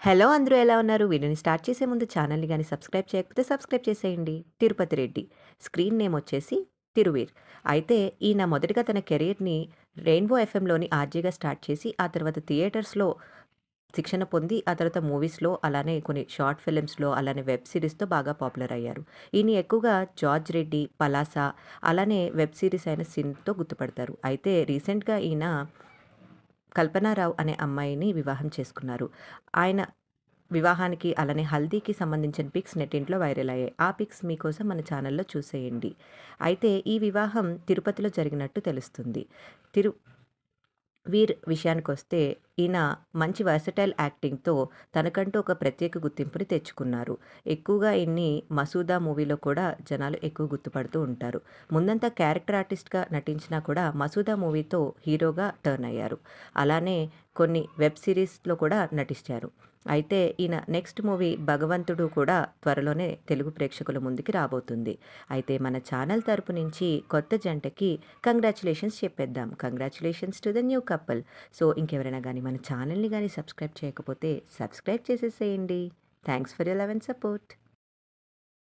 Hello అందరూ ఎలా ఉన్నారు? వీడియోని స్టార్ట్ చేసే ముందు ఛానల్‌ని కానీ సబ్స్క్రైబ్ చేయకపోతే సబ్స్క్రైబ్ చేసేయండి. తిరుపతి రెడ్డి. స్క్రీన్ నేమ్ వచ్చేసి తిరువీర్. అయితే ఈయన మొదటగా తన కెరియర్‌ని రెయిన్బో ఎఫ్ఎంలోని ఆర్జీగా స్టార్ట్ చేసి, ఆ తర్వాత థియేటర్స్‌లో శిక్షణ పొంది, ఆ తర్వాత మూవీస్‌లో అలానే కొన్ని షార్ట్ ఫిల్మ్స్‌లో అలానే వెబ్ సిరీస్తో బాగా పాపులర్ అయ్యారు. ఈయన్ని ఎక్కువగా జార్జ్ రెడ్డి, పలాస అలానే వెబ్ సిరీస్ అయిన సిన్‌తో గుర్తుపడతారు. అయితే రీసెంట్‌గా ఈయన కల్పనారావు అనే అమ్మాయిని వివాహం చేసుకున్నారు. ఆయన వివాహానికి అలానే హల్దీకి సంబంధించిన పిక్స్ నెట్టింట్లో వైరల్ అయ్యాయి. ఆ పిక్స్ మీకోసం మన ఛానల్‌లో చూసేయండి. అయితే ఈ వివాహం తిరుపతిలో జరిగినట్టు తెలుస్తుంది. తిరు వీర్ విషయానికి వస్తే ఈయన మంచి వర్సటైల్ యాక్టింగ్‌తో తనకంటూ ఒక ప్రత్యేక గుర్తింపుని తెచ్చుకున్నారు. ఎక్కువగా ఈయన్ని 'మసూదా' మూవీలో కూడా జనాలు ఎక్కువ గుర్తుపడుతూ ఉంటారు. ముందంతా క్యారెక్టర్ ఆర్టిస్ట్‌గా నటించినా కూడా 'మసూదా' మూవీతో హీరోగా టర్న్ అయ్యారు. అలానే కొన్ని వెబ్ సిరీస్లో కూడా నటించారు. అయితే ఈయన నెక్స్ట్ మూవీ 'భగవంతుడు' కూడా త్వరలోనే తెలుగు ప్రేక్షకుల ముందుకి రాబోతుంది. అయితే మన ఛానల్ తరపు నుంచి కొత్త జంటకి కంగ్రాచులేషన్స్ చెప్పేద్దాం. Congratulations to the new couple. So, ఇంకెవరైనా కానీ మన ఛానల్‌ని కానీ సబ్స్క్రైబ్ చేయకపోతే సబ్స్క్రైబ్ చేసేసేయండి. Thanks for you love and support.